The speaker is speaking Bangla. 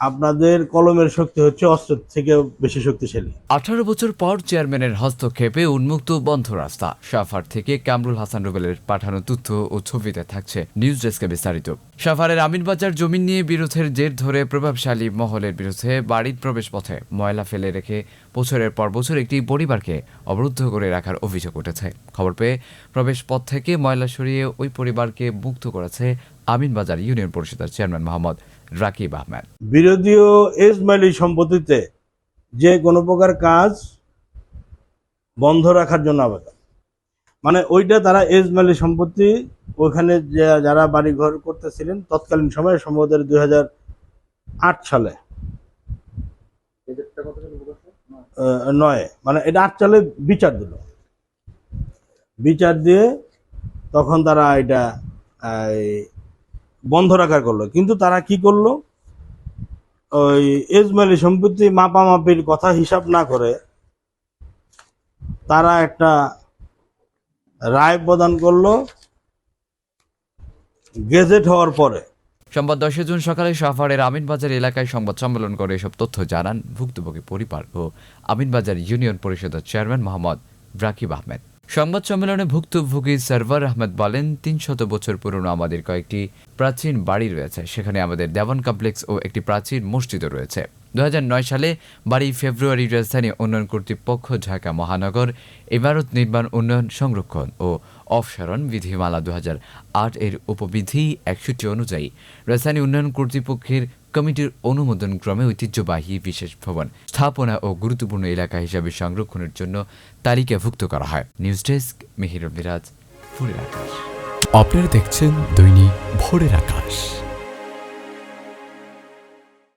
আপনাদের কলমের শক্তি হচ্ছে অস্ত্রের থেকে বেশি শক্তিশালী। আঠারো বছর পর চেয়ারম্যানের হস্তক্ষেপে উন্মুক্ত বন্ধ রাস্তা। সাফার থেকে কামরুল হাসান রুবেলের পাঠানো তথ্য ও ছবিতে থাকছে নিউজ ডেস্কে বিস্তারিত। সাফারের আমিনবাজার জমি নিয়ে বিরোধের জের ধরে প্রভাবশালী মহলের বিরুদ্ধে বাড়ির প্রবেশ পথে ময়লা ফেলে রেখে বছরের পর বছর একটি পরিবারকে অবরুদ্ধ করে রাখার অভিযোগ উঠেছে। খবর পেয়ে প্রবেশ পথ থেকে ময়লা সরিয়ে ওই পরিবারকে মুক্ত করেছে আমিনবাজার ইউনিয়ন পরিষদের চেয়ারম্যান মোহাম্মদ রাকিব আহমেদ। বিরোধীয় এজমাইলি সম্পত্তিতে যে কোনো প্রকার কাজ বন্ধ রাখার জন্য আবেদন। মানে ওইটা তারা এজমাইলি সম্পত্তি ওখানে যে- যারা বাড়িঘর করতেছিলেন তৎকালীন সময়ে, সম্ভবত দুই হাজার আট সালে। নয় মানে এটা আট সালে বিচার দিল। বিচার দিয়ে তখন তারা এটা বন্ধ রাখার করল। কিন্তু তারা কি করল? ওই এজমালি সম্পত্তি মাপামাপির কথা হিসাব না করে তারা একটা রায় প্রদান করল গেজেট হওয়ার পরে। সোমবার দশই জুন সকালে সাভারের আমিনবাজার এলাকায় সংবাদ সম্মেলন করে এসব তথ্য জানান ভুক্তভোগী পরিবার ও আমিনবাজার ইউনিয়ন পরিষদের চেয়ারম্যান মোহাম্মদ রাকিব আহমেদ। সংবাদ সম্মেলনে ভুক্তভোগী সার্ভার আহমেদ বলেন তিনশত বছর পুরনো আমাদের কয়েকটি প্রাচীন বাড়ি রয়েছে। সেখানে আমাদের দেওয়ান কমপ্লেক্স ও একটি প্রাচীন মসজিদও রয়েছে। দুহাজার নয় সালে বাড়ি ফেব্রুয়ারি রাজধানী উন্নয়ন কর্তৃপক্ষ ঢাকা মহানগর ইমারত নির্মাণ উন্নয়ন সংরক্ষণ ও অপসারণ বিধিমালা দু এর উপবিধি একষট্টি অনুযায়ী রাজধানী উন্নয়ন কর্তৃপক্ষের কমিটির অনুমোদন ক্রমে ঐতিহ্যবাহী বিশেষ ভবন, স্থাপনা ও গুরুত্বপূর্ণ এলাকা হিসাবে সংরক্ষণের জন্য তালিকাভুক্ত করা হয়। নিউজ ডেস্ক, মিহির মিরাজ ফুলের আকাশ। আপনারা দেখছেন দৈনিক ভোরের আকাশ।